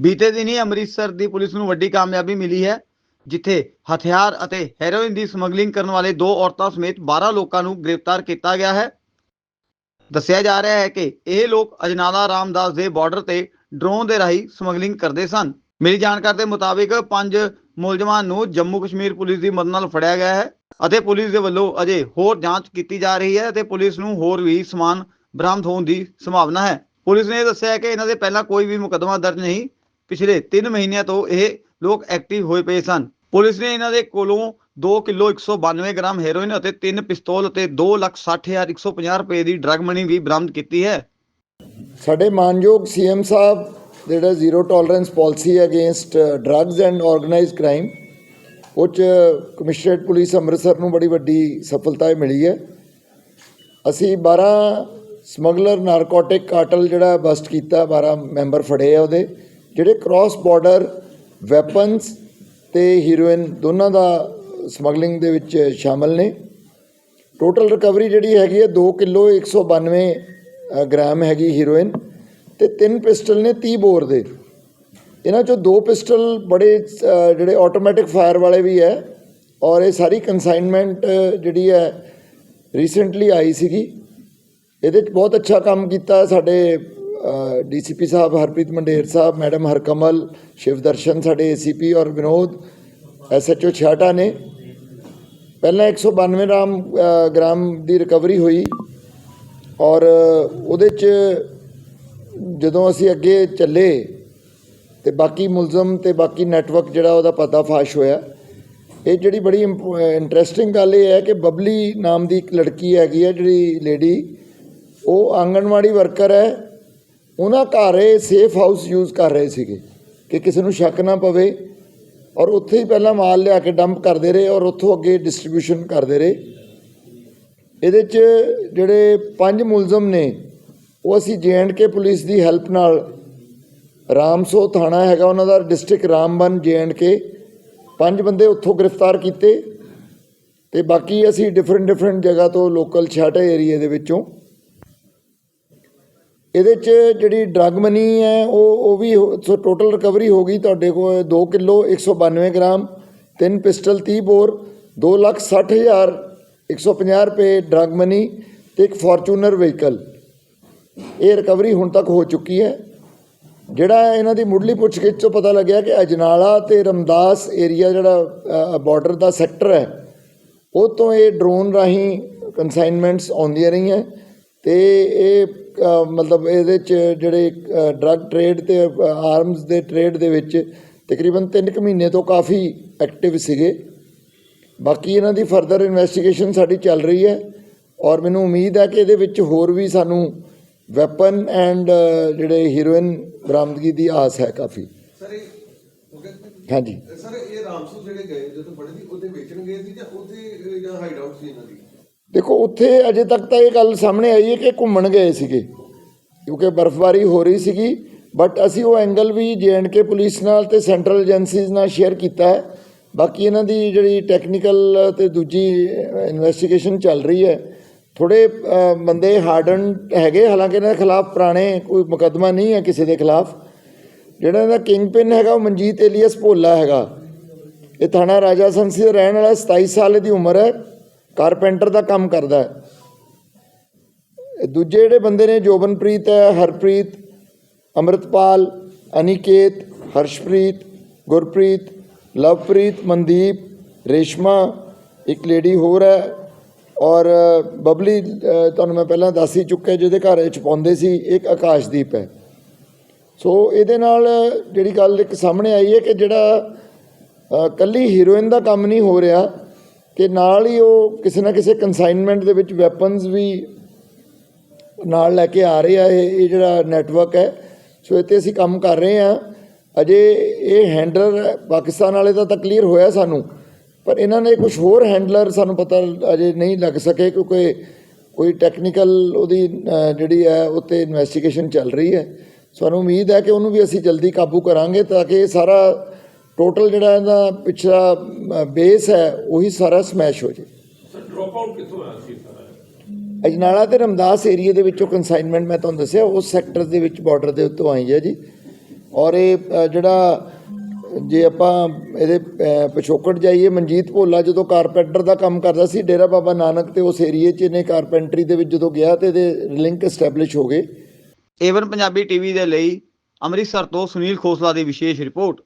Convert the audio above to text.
ਬੀਤੇ ਦਿਨ ਹੀ ਅੰਮ੍ਰਿਤਸਰ ਦੀ ਪੁਲਿਸ ਨੂੰ ਵੱਡੀ ਕਾਮਯਾਬੀ ਮਿਲੀ ਹੈ, ਜਿੱਥੇ ਹਥਿਆਰ ਅਤੇ ਹੈਰੋਇਨ ਦੀ ਸਮਗਲਿੰਗ ਕਰਨ ਵਾਲੇ ਦੋ ਔਰਤਾਂ ਸਮੇਤ 12 ਲੋਕਾਂ ਨੂੰ ਗ੍ਰਿਫਤਾਰ ਕੀਤਾ ਗਿਆ ਹੈ। ਦੱਸਿਆ ਜਾ ਰਿਹਾ ਹੈ ਕਿ ਇਹ ਲੋਕ ਅਜਨਾਲਾ ਰਾਮਦਾਸ ਦੇ ਬਾਰਡਰ ਤੇ ਡਰੋਨ ਦੇ ਰਾਹੀਂ ਸਮਗਲਿੰਗ ਕਰਦੇ ਸਨ। ਮਿਲੀ ਜਾਣਕਾਰੀ ਦੇ ਮੁਤਾਬਿਕ ਪੰਜ ਮੁਲਜ਼ਮਾਂ ਨੂੰ ਜੰਮੂ ਕਸ਼ਮੀਰ ਪੁਲਿਸ ਦੀ ਮਦਦ ਨਾਲ ਫੜਿਆ ਗਿਆ ਹੈ ਅਤੇ ਪੁਲਿਸ ਦੇ ਵੱਲੋਂ ਅਜੇ ਹੋਰ ਜਾਂਚ ਕੀਤੀ ਜਾ ਰਹੀ ਹੈ ਅਤੇ ਪੁਲਿਸ ਨੂੰ ਹੋਰ ਵੀ ਸਮਾਨ ਬਰਾਮਦ ਹੋਣ ਦੀ ਸੰਭਾਵਨਾ ਹੈ। ਪੁਲਿਸ ਨੇ ਦੱਸਿਆ ਹੈ ਕਿ ਇਹਨਾਂ ਦੇ ਪਹਿਲਾਂ ਕੋਈ ਵੀ ਮੁਕੱਦਮਾ ਦਰਜ ਨਹੀਂ ਪਿਛਲੇ 3 ਮਹੀਨਿਆਂ ਤੋਂ ਇਹ ਲੋਕ ਐਕਟਿਵ ਹੋਏ ਪਏ ਸਨ। ਪੁਲਿਸ ਨੇ ਇਹਨਾਂ ਦੇ ਕੋਲੋਂ 2 ਕਿਲੋ 192 ਗ੍ਰਾਮ ਹੈਰੋਇਨ ਅਤੇ 3 ਪਿਸਤੌਲ ਅਤੇ 260150 ਰੁਪਏ ਦੀ ਡਰੱਗ ਮਨੀ ਵੀ ਬਰਾਮਦ ਕੀਤੀ ਹੈ। ਸਾਡੇ ਮਾਨਯੋਗ ਸੀਐਮ ਸਾਹਿਬ, ਜਿਹੜਾ zero tolerance policy against drugs and organised crime ਉਹ 'ਚ ਕਮਿਸ਼ਨਰੇਟ ਪੁਲਿਸ ਅੰਮ੍ਰਿਤਸਰ ਨੂੰ ਬੜੀ ਵੱਡੀ ਸਫਲਤਾ ਮਿਲੀ ਹੈ। ਅਸੀਂ 12 ਸਮਗਲਰ ਨਾਰਕੋਟਿਕ ਕਾਟਲ ਜਿਹੜਾ ਬਸਟ ਕੀਤਾ 12 ਮੈਂਬਰ ਫੜੇ ਆ ਉਹਦੇ। ਜਿਹੜੇ ਕ੍ਰਾਸ ਬਾਰਡਰ ਵੈਪਨਸ ਤੇ ਹੀਰੋਇਨ ਦੋਨਾਂ ਦਾ ਸਮਗਲਿੰਗ ਦੇ ਵਿੱਚ ਸ਼ਾਮਲ ਨੇ। ਟੋਟਲ ਰਿਕਵਰੀ ਜਿਹੜੀ ਹੈਗੀ ਹੈ 2 ਕਿਲੋ 192 ਅ, ਗ੍ਰਾਮ ਹੈਗੀ ਹੀਰੋਇਨ ਤੇ ਤਿੰਨ ਪਿਸਟਲ ਨੇ 30 ਬੋਰ ਦੇ। ਇਹਨਾਂ ਚੋਂ ਦੋ ਪਿਸਟਲ ਬੜੇ ਜਿਹੜੇ ਆਟੋਮੈਟਿਕ ਫਾਇਰ ਵਾਲੇ ਵੀ ਹੈ ਔਰ ਇਹ ਸਾਰੀ ਕਨਸਾਈਨਮੈਂਟ ਜਿਹੜੀ ਹੈ ਰੀਸੈਂਟਲੀ ਆਈ ਸੀਗੀ। ਇਹਦੇ 'ਚ ਬਹੁਤ ਅੱਛਾ ਕੰਮ ਕੀਤਾ ਸਾਡੇ ਡੀਸੀਪੀ ਸਾਹਿਬ ਹਰਪ੍ਰੀਤ ਮੰਡੇਰ ਸਾਹਿਬ ਮੈਡਮ ਹਰਕਮਲ ਸ਼ਿਵਦਰਸ਼ਨ ਸਾਡੇ ਏਸੀਪੀ ਔਰ ਵਿਨੋਦ ਐਸਐਚਓ ਛਾਟਾ ਨੇ। ਪਹਿਲਾਂ 192 ਗ੍ਰਾਮ ਅ, ਗ੍ਰਾਮ ਦੀ ਰਿਕਵਰੀ ਹੋਈ ਔਰ ਉਹਦੇ 'ਚ ਜਦੋਂ ਅਸੀਂ ਅੱਗੇ ਚੱਲੇ ਤੇ ਬਾਕੀ ਮੁਲਜ਼ਮ ਤੇ ਬਾਕੀ ਨੈਟਵਰਕ ਜਿਹੜਾ ਉਹਦਾ ਪਤਾ ਫਾਸ਼ ਹੋਇਆ ਇਹ ਜਿਹੜੀ ਬੜੀ ਇੰਟਰਸਟਿੰਗ ਗੱਲ ਇਹ ਹੈ ਕਿ ਬਬਲੀ ਨਾਮ ਦੀ ਇੱਕ ਲੜਕੀ ਹੈਗੀ ਹੈ ਜਿਹੜੀ ਲੇਡੀ ਉਹ ਆਂਗਣਵਾੜੀ ਵਰਕਰ ਹੈ ਉਹਨਾਂ ਘਰ ਇਹ ਸੇਫ ਹਾਊਸ ਯੂਜ਼ ਕਰ ਰਹੇ ਸੀਗੇ ਕਿ ਕਿਸੇ ਨੂੰ ਸ਼ੱਕ ਨਾ ਪਵੇ ਔਰ ਉੱਥੇ ਹੀ ਪਹਿਲਾਂ ਮਾਲ ਲਿਆ ਕੇ ਡੰਪ ਕਰਦੇ ਰਹੇ ਔਰ ਉੱਥੋਂ ਅੱਗੇ ਡਿਸਟ੍ਰੀਬਿਊਸ਼ਨ ਕਰਦੇ ਰਹੇ। ਇਹਦੇ 'ਚ ਜਿਹੜੇ ਪੰਜ ਮੁਲਜ਼ਮ ਨੇ, ਉਹ ਅਸੀਂ ਕੇ ਪੁਲਿਸ ਦੀ ਹੈਲਪ ਨਾਲ ਰਾਮਸੋ ਥਾਣਾ ਹੈਗਾ, ਉਹਨਾਂ ਦਾ ਡਿਸਟ੍ਰਿਕਟ ਰਾਮਬਨ ਕੇ ਪੰਜ ਬੰਦੇ ਉੱਥੋਂ ਗ੍ਰਿਫਤਾਰ ਕੀਤੇ ਤੇ ਬਾਕੀ ਅਸੀਂ ਡਿਫਰੈਂਟ ਡਿਫਰੈਂਟ ਜਗ੍ਹਾ ਤੋਂ ਲੋਕਲ ਛਾਟੇ ਏਰੀਏ ਦੇ ਵਿੱਚੋਂ ਇਹਦੇ 'ਚ ਜਿਹੜੀ ਡਰੱਗ ਮਨੀ ਹੈ, ਉਹ ਉਹ ਵੀ ਹੋ- ਸੋ ਟੋਟਲ ਰਿਕਵਰੀ ਹੋ ਗਈ ਤੁਹਾਡੇ ਕੋਲ 2 ਕਿਲੋ 192 ਗ੍ਰਾਮ, ਤਿੰਨ ਪਿਸਟਲ 30 ਬੋਰ 2 ਲੱਖ 60 ਹਜ਼ਾਰ 150 ਰੁਪਏ ਡਰੱਗ ਮਨੀ ਤੇ ਇੱਕ ਫੋਰਚੂਨਰ ਵਹੀਕਲ ਇਹ ਰਿਕਵਰੀ ਹੁਣ ਤੱਕ ਹੋ ਚੁੱਕੀ ਹੈ। ਜਿਹੜਾ ਇਹਨਾਂ ਦੀ ਮੁੱਢਲੀ ਪੁੱਛਗਿੱਛ ਤੋਂ ਪਤਾ ਲੱਗਿਆ ਕਿ ਅਜਨਾਲਾ ਤੇ ਰਮਦਾਸ ਏਰੀਆ ਜਿਹੜਾ ਬਾਰਡਰ ਦਾ ਸੈਕਟਰ ਹੈ, ਉਹ ਤੋਂ ਇਹ ਡਰੋਨ ਰਾਹੀਂ ਕਨਸਾਈਨਮੈਂਟਸ ਆਉਂਦੀਆਂ ਰਹੀਆਂ। ਤੇ ਇਹ ਮਤਲਬ ਇਹਦੇ ਚ ਜਿਹੜੇ ਡਰੱਗ ਟ੍ਰੇਡ ਤੇ ਆਰਮਸ ਦੇ ਟ੍ਰੇਡ ਦੇ ਵਿੱਚ ਤਕਰੀਬਨ 3 ਕੁ ਮਹੀਨੇ ਤੋਂ ਕਾਫੀ ਐਕਟਿਵ ਸੀਗੇ। ਬਾਕੀ ਇਹਨਾਂ ਦੀ ਫਰਦਰ ਇਨਵੈਸਟੀਗੇਸ਼ਨ ਸਾਡੀ ਚੱਲ ਰਹੀ ਹੈ ਔਰ ਮੈਨੂੰ ਉਮੀਦ ਹੈ ਕਿ ਇਹਦੇ ਵਿੱਚ ਹੋਰ ਵੀ ਸਾਨੂੰ ਵੈਪਨ ਐਂਡ ਜਿਹੜੇ ਹੀਰੋਇਨ ਬਰਾਮਦਗੀ ਦੀ ਆਸ ਹੈ ਕਾਫੀ। ਸਰ ਇਹ ਹਾਂਜੀ। ਸਰ ਇਹ ਰਾਮਸੂ ਜਿਹੜੇ ਗਏ ਜਦੋਂ ਫੜੇ ਸੀ ਉਹਦੇ ਵੇਚਣ ਗਏ ਸੀ ਜਾਂ ਉੱਥੇ ਜਾਂ ਹਾਈਡ ਆਊਟ ਸੀ ਇਹਨਾਂ ਦੀ? ਦੇਖੋ, ਉੱਥੇ ਅਜੇ ਤੱਕ ਤਾਂ ਇਹ ਗੱਲ ਸਾਹਮਣੇ ਆਈ ਹੈ ਕਿ ਘੁੰਮਣ ਗਏ ਸੀਗੇ, ਕਿਉਂਕਿ ਬਰਫ਼ਬਾਰੀ ਹੋ ਰਹੀ ਸੀਗੀ ਬਟ ਅਸੀਂ ਉਹ ਐਂਗਲ ਵੀ ਕੇ ਪੁਲਿਸ ਨਾਲ ਤੇ ਸੈਂਟਰਲ ਏਜੰਸੀਜ਼ ਨਾਲ ਸ਼ੇਅਰ ਕੀਤਾ ਹੈ। ਬਾਕੀ ਇਹਨਾਂ ਦੀ ਜਿਹੜੀ ਟੈਕਨੀਕਲ ਤੇ ਦੂਜੀ ਇਨਵੈਸਟੀਗੇਸ਼ਨ ਚੱਲ ਰਹੀ ਹੈ। ਥੋੜੇ ਬੰਦੇ ਹਾਰਡਨ ਹੈਗੇ, ਹਾਲਾਂਕਿ ਇਹਨਾਂ ਦੇ ਖਿਲਾਫ ਪੁਰਾਣੇ ਕੋਈ ਮੁਕੱਦਮਾ ਨਹੀਂ ਹੈ ਕਿਸੇ ਦੇ ਖਿਲਾਫ। ਜਿਹੜਾ ਇਹਦਾ ਕਿੰਗ ਪਿਨ ਹੈਗਾ, ਉਹ ਮਨਜੀਤ ਏਲੀਅਸ ਭੋਲਾ ਹੈਗਾ। ਇਹ ਥਾਣਾ ਰਾਜਾ ਸੰਸੀ ਦਾ ਰਹਿਣ ਵਾਲਾ 27 ਸਾਲ ਦੀ ਉਮਰ ਹੈ। ਕਾਰਪੈਂਟਰ ਦਾ ਕੰਮ ਕਰਦਾ ਹੈ। ਦੂਜੇ ਜਿਹੜੇ ਬੰਦੇ ਨੇ ਜੋਬਨਪ੍ਰੀਤ ਹੈ ਹਰਪ੍ਰੀਤ ਅੰਮ੍ਰਿਤਪਾਲ ਅਨਿਕੇਤ ਹਰਸ਼ਪ੍ਰੀਤ ਗੁਰਪ੍ਰੀਤ ਲਵਪ੍ਰੀਤ ਮਨਦੀਪ ਰੇਸ਼ਮਾ ਇੱਕ ਲੇਡੀ ਹੋਰ ਹੈ। ਔਰ ਬਬਲੀ ਤੁਹਾਨੂੰ ਮੈਂ ਪਹਿਲਾਂ ਦੱਸ ਹੀ ਚੁੱਕਿਆ ਜਿਹਦੇ ਘਰ ਵਿੱਚ ਪਾਉਂਦੇ ਸੀ ਇੱਕ ਆਕਾਸ਼ਦੀਪ ਹੈ। ਸੋ ਇਹਦੇ ਨਾਲ ਜਿਹੜੀ ਗੱਲ ਇੱਕ ਸਾਹਮਣੇ ਆਈ ਹੈ ਕਿ ਜਿਹੜਾ ਅ, ਕੱਲੀ ਹੀਰੋਇਨ ਦਾ ਕੰਮ ਨਹੀਂ ਹੋ ਰਿਹਾ। ਕਿ ਨਾਲ ਹੀ ਉਹ ਕਿਸੇ ਨਾ ਕਿਸੇ ਕਨਸਾਈਨਮੈਂਟ ਦੇ ਵਿੱਚ ਵੈਪਨਸ ਵੀ ਨਾਲ ਲੈ ਕੇ ਆ ਰਹੇ ਆ, ਇਹ ਇਹ ਜਿਹੜਾ ਨੈਟਵਰਕ ਹੈ। ਸੋ ਇੱਥੇ ਅਸੀਂ ਕੰਮ ਕਰ ਰਹੇ ਹਾਂ। ਅਜੇ ਇਹ ਹੈਂਡਲਰ ਪਾਕਿਸਤਾਨ ਵਾਲੇ ਦਾ ਤਾਂ ਕਲੀਅਰ ਹੋਇਆ ਸਾਨੂੰ, ਪਰ ਇਹਨਾਂ ਨੇ ਕੁਝ ਹੋਰ ਹੈਂਡਲਰ ਸਾਨੂੰ ਪਤਾ ਅਜੇ ਨਹੀਂ ਲੱਗ ਸਕੇ, ਕਿਉਂਕਿ ਕੋਈ ਟੈਕਨੀਕਲ ਉਹਦੀ ਜਿਹੜੀ ਹੈ, ਉੱਤੇ ਇਨਵੈਸਟੀਗੇਸ਼ਨ ਚੱਲ ਰਹੀ ਹੈ। ਸਾਨੂੰ ਉਮੀਦ ਹੈ ਕਿ ਉਹਨੂੰ ਵੀ ਅਸੀਂ ਜਲਦੀ ਕਾਬੂ ਕਰਾਂਗੇ, ਤਾਂ ਕਿ ਇਹ ਸਾਰਾ ਟੋਟਲ ਜਿਹੜਾ ਇਹਦਾ ਪਿਛਲਾ ਬੇਸ ਹੈ ਉਹੀ ਸਾਰਾ ਸਮੈਸ਼ ਹੋ ਜੇ। ਸਰ ਡ੍ਰੌਪ ਆਊਟ ਕਿੱਥੋਂ ਆਇਆ ਸੀ ਸਾਰਾ? ਅਜਨਾਲਾ ਤੇ ਰਮਦਾਸ ਏਰੀਆ ਦੇ ਵਿੱਚੋਂ ਕਨਸਾਈਨਮੈਂਟ ਮੈਂ ਤੁਹਾਨੂੰ ਦੱਸਿਆ ਉਸ ਸੈਕਟਰ ਦੇ ਵਿੱਚ ਬਾਰਡਰ ਦੇ ਉੱਤੋਂ ਆਈ ਹੈ ਜੀ। ਔਰ ਇਹ ਜਿਹੜਾ ਜੇ ਆਪਾਂ ਇਹਦੇ ਪਿਛੋਕੜ ਜਾਈਏ ਮਨਜੀਤ ਭੋਲਾ ਜਦੋਂ ਕਾਰਪੈਂਟਰ ਦਾ ਕੰਮ ਕਰਦਾ ਸੀ ਡੇਰਾ ਬਾਬਾ ਨਾਨਕ ਤੇ ਉਸ ਏਰੀਏ 'ਚ ਇਹਨੇ ਕਾਰਪੈਂਟਰੀ ਦੇ ਵਿੱਚ ਜਦੋਂ ਗਿਆ ਤੇ ਇਹਦੇ ਲਿੰਕ ਐਸਟੈਬਲਿਸ਼ ਹੋ ਗਏ। ਏਵਨ ਪੰਜਾਬੀ ਟੀਵੀ ਦੇ ਲਈ ਅੰਮ੍ਰਿਤਸਰ ਤੋਂ ਸੁਨੀਲ ਖੋਸਲਾ ਦੀ ਵਿਸ਼ੇਸ਼ ਰਿਪੋਰਟ